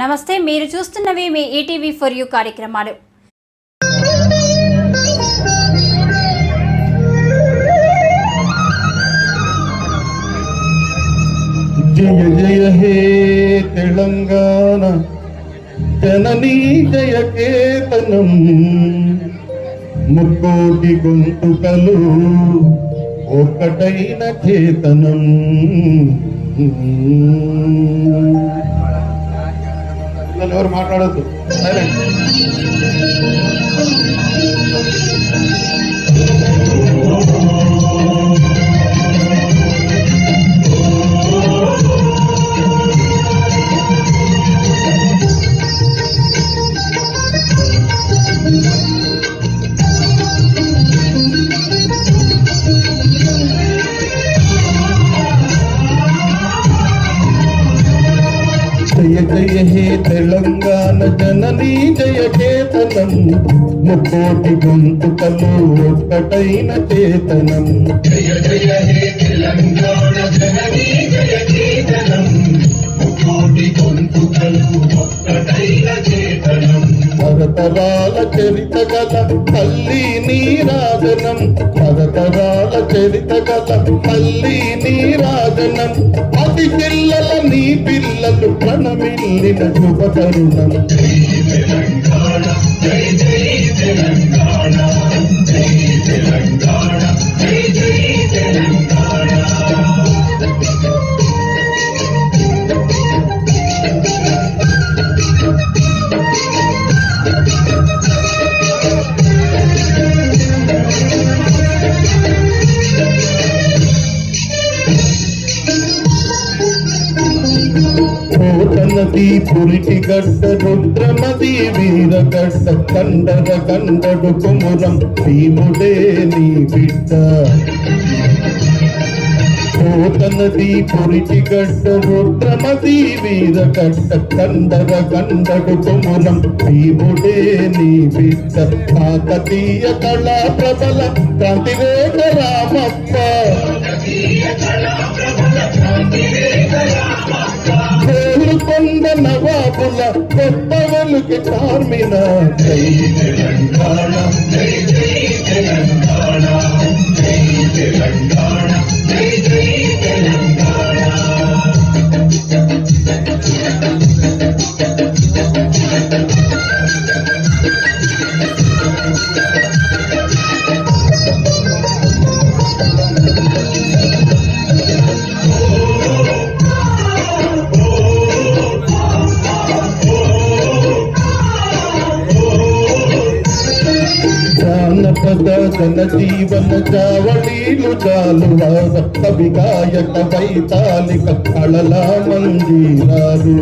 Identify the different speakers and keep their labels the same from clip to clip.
Speaker 1: నమస్తే మీరు చూస్తున్నవి మీ ఈటీవీ ఫర్ యూ కార్యక్రమాలు.
Speaker 2: జయ జయ హే తెలంగాణ. జననీ జయ కేతనం ముక్కోటి గొంతుకలు ఒక్కటైన చేతనం. పిల్లలు ఎవరు మాట్లాడద్దు. సైలెంట్. జయ జయ హే తెలంగాణ జననీ జయ చేతనం. ముక్కోటి గొంతుకలు ఒక్కటైన చేతనం.
Speaker 3: జయ జయ హే తెలంగాణ జననీ జయ చేతనం. గొంతుకలు ఒక్కటైన చేతనం.
Speaker 2: తరతరాల చరిత గల తల్లి నీరాజనం. తరతరాల చరిత గల తల్లి నీరాజనం పది పిల్లల నీ పిల్లలు ప్రణమిల్లిన శుభ కోటనది పురిటి గడ్డ రుద్రమది వీరగడ్డ కండర కండడు కుమురం. భీముడే నీ బిడ్డ. కోటనది పురిటి గడ్డ రుద్రమది వీర కట్ట కందర కందడు కుమురం భీముడే నీ బిడ్డ కాకతీయ కళా ప్రబల క్రాంతిరేఖ రామప్ప కొండ నవాబుల గొప్ప వెలుకి చార్మిన జై
Speaker 3: తెలంగాణ జై జై తెలంగాణ జై తెలంగాణ
Speaker 2: జన జీవన జావళీలు జాలువార కవి గాయక వైతాలిక కళల మందిరాలు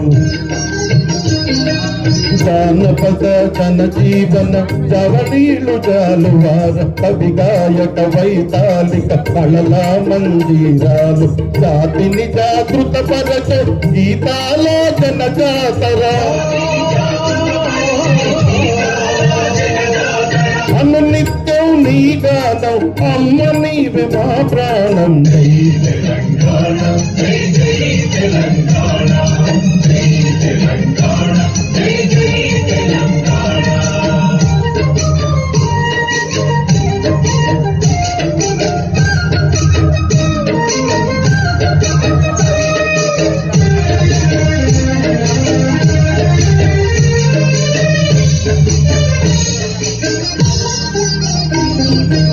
Speaker 2: జానపద జన జీవన జవళీలు జాలువార కవి గాయక వైతాలిక కళల మందిరాలు జాతిని జాగృత పరచ గీతాల జన జాతరా. నీ గానం అమ్మ నీవే మా ప్రాణం.
Speaker 3: తెలంగాణ.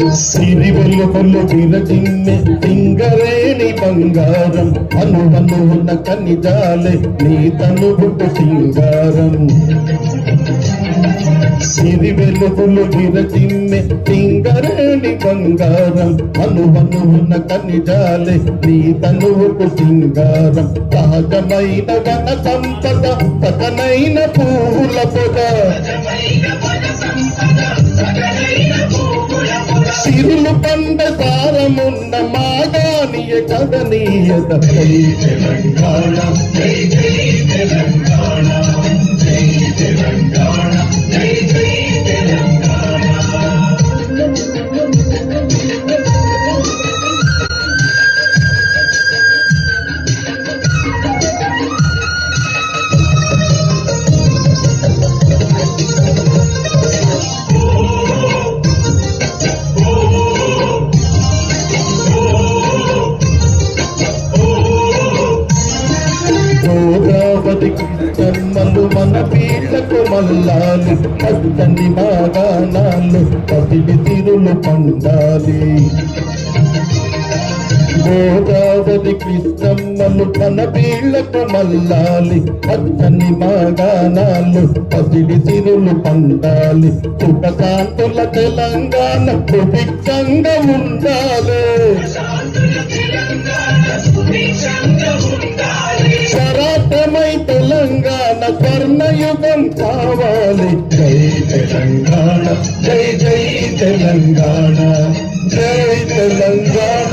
Speaker 2: సిరి వెలుగులు విరజిమ్మె సింగరేణి బంగారం. అనువనున్న కనిజాలే నీ తను బుట్టు సింగారం సిరి వెలుగులు విరజిమ్మె సింగరేణి బంగారం. అనువనున్న కనిజాలే నీ తను బుట్టు సింగారం. తాజమైన వన సంపద పతనైన పూల పొద. సిరులు పండ సారమున్న మాదానియ కదనీయత
Speaker 3: తెలంగాణ జై జై తెలంగాణ జై తెలంగాణ
Speaker 2: చెమ్మలు మన పీళ్ళకు మల్లాలి. పచ్చని బాగానాలు పసిడి తిరులు పండాలి గోదావరి కృష్ణమ్మలు మన పీళ్ళకు మల్లాలి. పచ్చని మాగానాలు పసిడి తిరులు పండాలి సుఖశాంతుల తెలంగాణ సుభిక్షంగా ఉండాలి. జై జై తెలంగాణ జై తెలంగాణ.